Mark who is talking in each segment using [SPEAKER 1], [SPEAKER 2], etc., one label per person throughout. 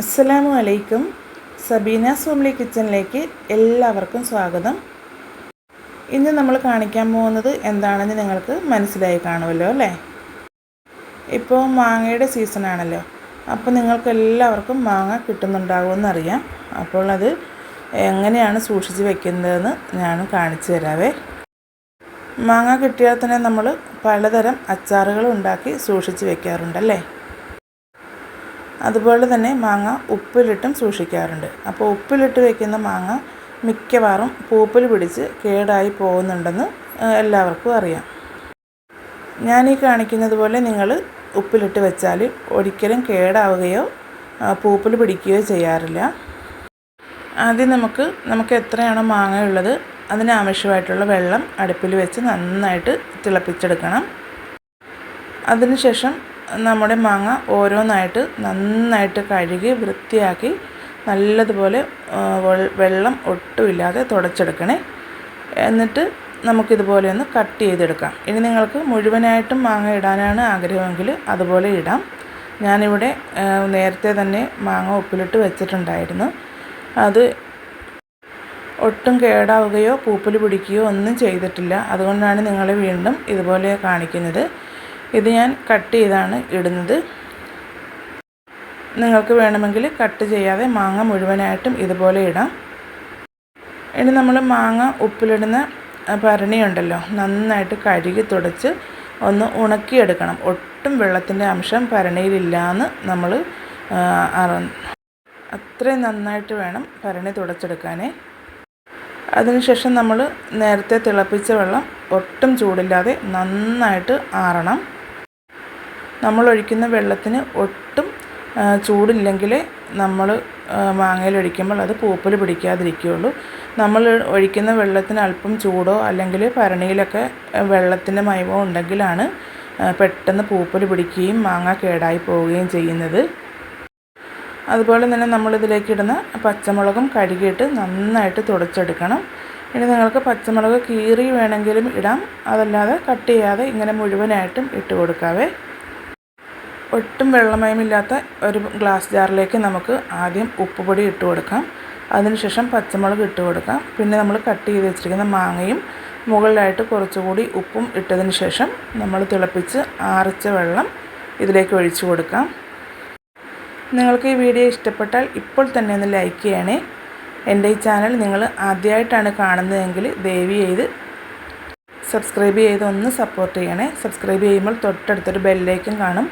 [SPEAKER 1] അസ്സലാമു അലൈക്കും. സബീന സോംലി കിച്ചണിലേക്ക് എല്ലാവർക്കും സ്വാഗതം. ഇന്ന് നമ്മൾ കാണിക്കാൻ പോകുന്നത് എന്താണെന്ന് നിങ്ങൾക്ക് മനസ്സിലായി കാണുമല്ലോ അല്ലേ? ഇപ്പോൾ മാങ്ങയുടെ സീസണാണല്ലോ അപ്പോൾ നിങ്ങൾക്ക് എല്ലാവർക്കും മാങ്ങ കിട്ടുന്നുണ്ടാകുമെന്നറിയാം അപ്പോൾ അത് എങ്ങനെയാണ് സൂക്ഷിച്ച് വെക്കുന്നതെന്ന് ഞാൻ കാണിച്ചു തരാവേ. മാങ്ങ കിട്ടിയാൽ തന്നെ നമ്മൾ പലതരം അച്ചാറുകൾ ഉണ്ടാക്കി സൂക്ഷിച്ച് വെക്കാറുണ്ടല്ലേ? അതുപോലെ തന്നെ മാങ്ങ ഉപ്പിലിട്ടും സൂക്ഷിക്കാറുണ്ട്. അപ്പോൾ ഉപ്പിലിട്ട് വെക്കുന്ന മാങ്ങ മിക്കവാറും പൂപ്പൽ പിടിച്ച് കേടായി പോകുന്നുണ്ടെന്ന് എല്ലാവർക്കും അറിയാം. ഞാൻ ഈ കാണിക്കുന്നത് പോലെ നിങ്ങൾ ഉപ്പിലിട്ട് വെച്ചാൽ ഒരിക്കലും കേടാവുകയോ പൂപ്പൽ പിടിക്കുകയോ ചെയ്യാറില്ല. ആദ്യം നമുക്ക് നമുക്ക് എത്രയാണോ മാങ്ങയുള്ളത് അതിനാവശ്യമായിട്ടുള്ള വെള്ളം അടുപ്പിൽ വെച്ച് നന്നായിട്ട് തിളപ്പിച്ചെടുക്കണം. അതിനുശേഷം നമ്മുടെ മാങ്ങ ഓരോന്നായിട്ട് നന്നായിട്ട് കഴുകി വൃത്തിയാക്കി നല്ലതുപോലെ വെള്ളം ഒട്ടുമില്ലാതെ തുടച്ചെടുക്കണേ. എന്നിട്ട് നമുക്കിതുപോലെ ഒന്ന് കട്ട് ചെയ്തെടുക്കാം. ഇനി നിങ്ങൾക്ക് മുഴുവനായിട്ടും മാങ്ങ ഇടാനാണ് ആഗ്രഹമെങ്കിൽ അതുപോലെ ഇടാം. ഞാനിവിടെ നേരത്തെ തന്നെ മാങ്ങ ഉപ്പിലിട്ട് വെച്ചിട്ടുണ്ടായിരുന്നു. അത് ഒട്ടും കേടാവുകയോ പൂപ്പൽ പിടിക്കുകയോ ഒന്നും ചെയ്തിട്ടില്ല. അതുകൊണ്ടാണ് നിങ്ങളെ വീണ്ടും ഇതുപോലെ കാണിക്കുന്നത്. ഇത് ഞാൻ കട്ട് ചെയ്താണ് ഇടുന്നത്. നിങ്ങൾക്ക് വേണമെങ്കിൽ കട്ട് ചെയ്യാതെ മാങ്ങ മുഴുവനായിട്ടും ഇതുപോലെ ഇടാം. ഇനി നമ്മൾ മാങ്ങ ഉപ്പിലിടുന്ന ഭരണിയുണ്ടല്ലോ നന്നായിട്ട് കഴുകി തുടച്ച് ഒന്ന് ഉണക്കിയെടുക്കണം. ഒട്ടും വെള്ളത്തിന്റെ അംശം ഭരണിയിലില്ലയെന്ന് നമ്മൾ അത്രയും നന്നായിട്ട് വേണം ഭരണി തുടച്ചെടുക്കാനേ. അതിനുശേഷം നമ്മൾ നേരത്തെ തിളപ്പിച്ച വെള്ളം ഒട്ടും ചൂടില്ലാതെ നന്നായിട്ട് ആറണം. നമ്മൾ ഒഴിക്കുന്ന വെള്ളത്തിന് ഒട്ടും ചൂടില്ലെങ്കിൽ നമ്മൾ മാങ്ങയിൽ ഒഴിക്കുമ്പോൾ അത് പൂപ്പൽ പിടിക്കാതിരിക്കുകയുള്ളൂ. നമ്മൾ ഒഴിക്കുന്ന വെള്ളത്തിന് അല്പം ചൂടോ അല്ലെങ്കിൽ ഭരണിയിലൊക്കെ വെള്ളത്തിന്റെ മയമോ ഉണ്ടെങ്കിലാണ് പെട്ടെന്ന് പൂപ്പൽ പിടിക്കുകയും മാങ്ങ കേടായി പോവുകയും ചെയ്യുന്നത്. അതുപോലെ തന്നെ നമ്മളിതിലേക്ക് ഇടുന്ന പച്ചമുളകും കഴുകിയിട്ട് നന്നായിട്ട് തുടച്ചെടുക്കണം. ഇനി നിങ്ങൾക്ക് പച്ചമുളക് കീറി വേണമെങ്കിലും ഇടാം. അതല്ലാതെ കട്ട് ചെയ്യാതെ ഇങ്ങനെ മുഴുവനായിട്ടും ഇട്ട് കൊടുക്കാവേ. ഒട്ടും വെള്ളമയമില്ലാത്ത ഒരു ഗ്ലാസ് ജാറിലേക്ക് നമുക്ക് ആദ്യം ഉപ്പുപൊടി ഇട്ട് കൊടുക്കാം. അതിനുശേഷം പച്ചമുളക് ഇട്ട് കൊടുക്കാം. പിന്നെ നമ്മൾ കട്ട് ചെയ്ത് വെച്ചിരിക്കുന്ന മാങ്ങയും മുകളിലായിട്ട് കുറച്ചുകൂടി ഉപ്പും ഇട്ടതിന് ശേഷം നമ്മൾ തിളപ്പിച്ച് ആറിച്ച വെള്ളം ഇതിലേക്ക് ഒഴിച്ചു കൊടുക്കാം. നിങ്ങൾക്ക് ഈ വീഡിയോ ഇഷ്ടപ്പെട്ടാൽ ഇപ്പോൾ തന്നെ ഒന്ന് ലൈക്ക് ചെയ്യണേ. എന്റെ ഈ ചാനൽ നിങ്ങൾ ആദ്യമായിട്ടാണ് കാണുന്നതെങ്കിൽ ദയവ് ചെയ്ത് സബ്സ്ക്രൈബ് ചെയ്ത് ഒന്ന് സപ്പോർട്ട് ചെയ്യണേ. സബ്സ്ക്രൈബ് ചെയ്യുമ്പോൾ തൊട്ടടുത്തൊരു ബെല്ലേക്കും കാണും.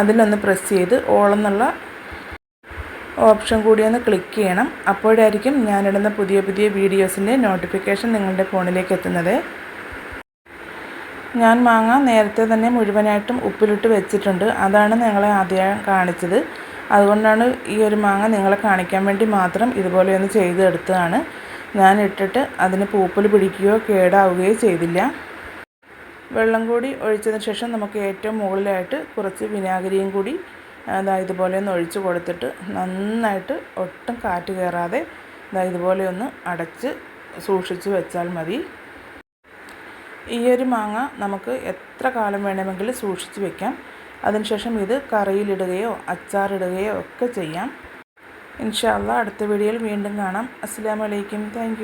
[SPEAKER 1] അതിലൊന്ന് പ്രസ് ചെയ്ത് ഓളെന്നുള്ള ഓപ്ഷൻ കൂടി ഒന്ന് ക്ലിക്ക് ചെയ്യണം. അപ്പോഴായിരിക്കും ഞാനിടുന്ന പുതിയ പുതിയ വീഡിയോസിന്റെ നോട്ടിഫിക്കേഷൻ നിങ്ങളുടെ ഫോണിലേക്ക് എത്തുന്നത്. ഞാൻ മാങ്ങ നേരത്തെ തന്നെ മുഴുവനായിട്ടും ഉപ്പിലിട്ട് വെച്ചിട്ടുണ്ട്. അതാണ് നിങ്ങളെ ആദ്യം കാണിച്ചത്. അതുകൊണ്ടാണ് ഈ ഒരു മാങ്ങ നിങ്ങളെ കാണിക്കാൻ വേണ്ടി മാത്രം ഇതുപോലെ ഒന്ന് ചെയ്തെടുത്തതാണ്. ഞാൻ ഇട്ടിട്ട് അതിന് പൂപ്പൽ പിടിക്കുകയോ കേടാവുകയോ ചെയ്തില്ല. വെള്ളം കൂടി ഒഴിച്ചതിന് ശേഷം നമുക്ക് ഏറ്റവും മുകളിലായിട്ട് കുറച്ച് വിനാഗിരിയും കൂടി അതാ ഇതുപോലെ ഒന്ന് ഒഴിച്ച് കൊടുത്തിട്ട് നന്നായിട്ട് ഒട്ടും കാറ്റ് കയറാതെ ഇതാ ഇതുപോലെ ഒന്ന് അടച്ച് സൂക്ഷിച്ച് വെച്ചാൽ മതി. ഈയൊരു മാങ്ങ നമുക്ക് എത്ര കാലം വേണമെങ്കിലും സൂക്ഷിച്ച് വെക്കാം. അതിനുശേഷം ഇത് കറിയിലിടുകയോ അച്ചാറിടുകയോ ഒക്കെ ചെയ്യാം. ഇൻഷാല്ല അടുത്ത വീഡിയോയിൽ വീണ്ടും കാണാം. അസ്സാം വലൈക്കും താങ്ക്